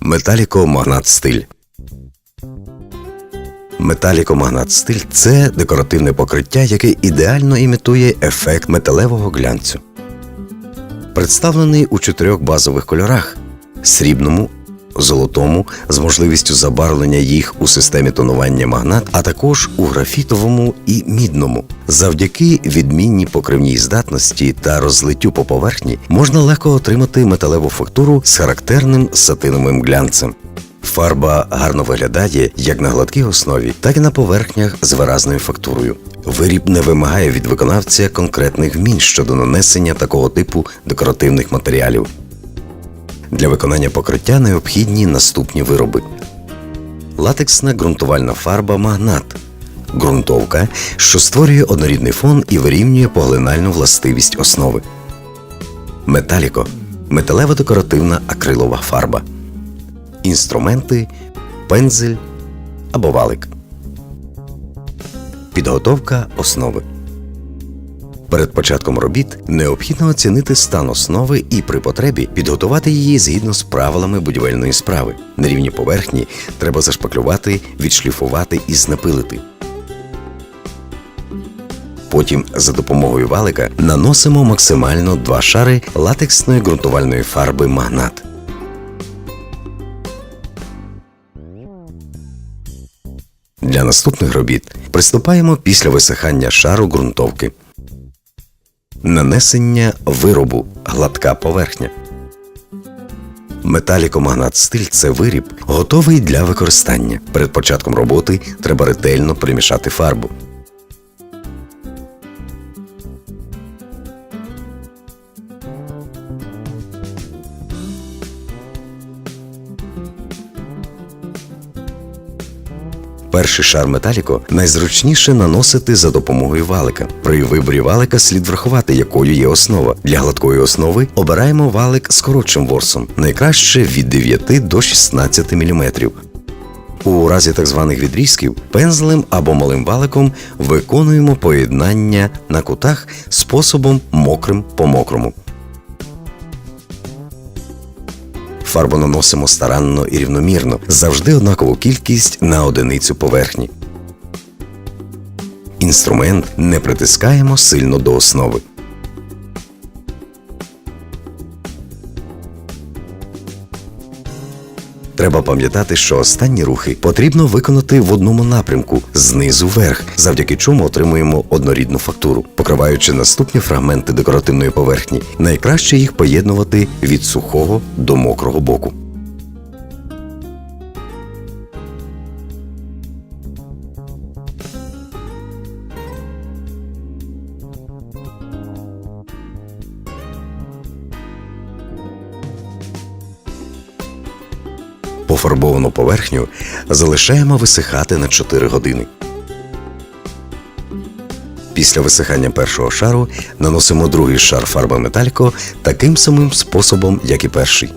Металіко-магнат стиль. Металіко-магнат стиль це декоративне покриття, яке ідеально імітує ефект металевого глянцю. Представлений у чотирьох базових кольорах: срібному, золотому з можливістю забарвлення їх у системі тонування магнат, а також у графітовому і мідному. Завдяки відмінній покривній здатності та розлиттю по поверхні можна легко отримати металеву фактуру з характерним сатиновим глянцем. Фарба гарно виглядає як на гладкій основі, так і на поверхнях з виразною фактурою. Виріб не вимагає від виконавця конкретних вмінь щодо нанесення такого типу декоративних матеріалів. Для виконання покриття необхідні наступні вироби: латексна ґрунтувальна фарба магнат, ґрунтовка, що створює однорідний фон і вирівнює поглинальну властивість основи, металіко металева декоративна акрилова фарба, інструменти, пензель або валик. Підготовка основи. Перед початком робіт необхідно оцінити стан основи і при потребі підготувати її згідно з правилами будівельної справи. На рівні поверхні треба зашпаклювати, відшліфувати і знепилити. Потім за допомогою валика наносимо максимально два шари латексної ґрунтувальної фарби магнат. Для наступних робіт приступаємо після висихання шару ґрунтовки. Нанесення виробу гладка поверхня. Металікомагнат стиль це виріб, готовий для використання. Перед початком роботи треба ретельно примішати фарбу. Перший шар металіко найзручніше наносити за допомогою валика. При виборі валика слід врахувати, якою є основа. Для гладкої основи обираємо валик з коротшим ворсом, найкраще від 9 до 16 мм. У разі так званих відрізків пензлем або малим валиком виконуємо поєднання на кутах способом мокрим по мокрому. Фарбу наносимо старанно і рівномірно, завжди однакову кількість на одиницю поверхні. Інструмент не притискаємо сильно до основи. Треба пам'ятати, що останні рухи потрібно виконати в одному напрямку знизу вверх, завдяки чому отримуємо однорідну фактуру. Покриваючи наступні фрагменти декоративної поверхні, найкраще їх поєднувати від сухого до мокрого боку. Пофарбовану поверхню залишаємо висихати на 4 години. Після висихання першого шару наносимо другий шар фарби металько таким самим способом, як і перший.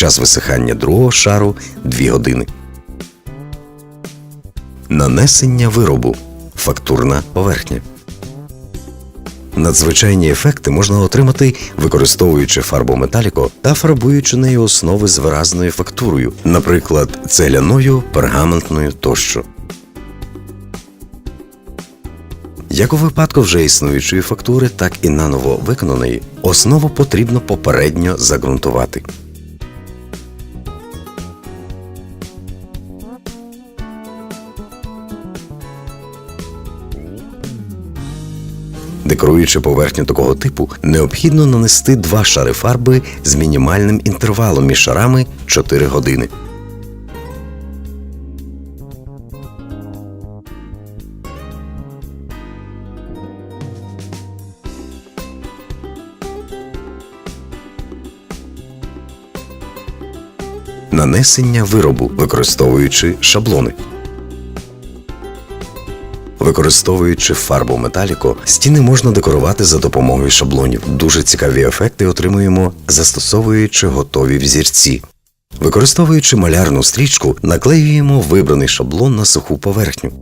Час висихання другого шару 2 години. Нанесення виробу. Фактурна поверхня. Надзвичайні ефекти можна отримати, використовуючи фарбу металіко та фарбуючи нею основи з виразною фактурою, наприклад, цегляною, пергаментною тощо. Як у випадку вже існуючої фактури, так і наново виконаної, основу потрібно попередньо загрунтувати. Декоруючи поверхню такого типу, необхідно нанести два шари фарби з мінімальним інтервалом між шарами 4 години. Нанесення виробу, використовуючи шаблони. Використовуючи фарбу металіко, стіни можна декорувати за допомогою шаблонів. Дуже цікаві ефекти отримуємо, застосовуючи готові взірці. Використовуючи малярну стрічку, наклеюємо вибраний шаблон на суху поверхню.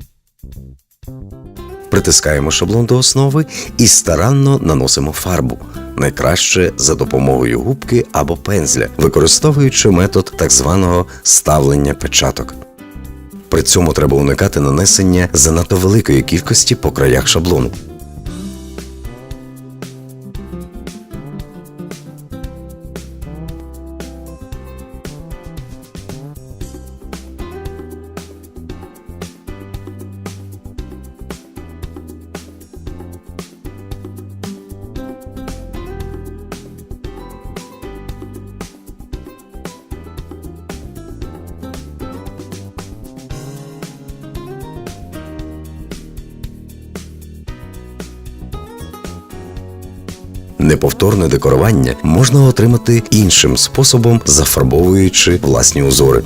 Притискаємо шаблон до основи і старанно наносимо фарбу. Найкраще за допомогою губки або пензля, використовуючи метод так званого ставлення печаток. При цьому треба уникати нанесення занадто великої кількості по краях шаблону. Неповторне декорування можна отримати іншим способом, зафарбовуючи власні узори.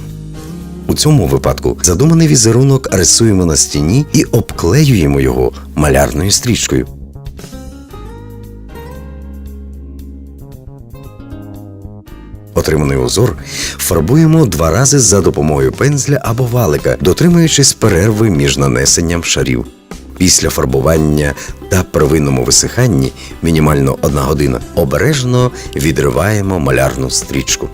У цьому випадку задуманий візерунок рисуємо на стіні і обклеюємо його малярною стрічкою. Отриманий узор фарбуємо два рази за допомогою пензля або валика, дотримуючись перерви між нанесенням шарів. Після фарбування та первинному висиханні мінімально одна година обережно відриваємо малярну стрічку.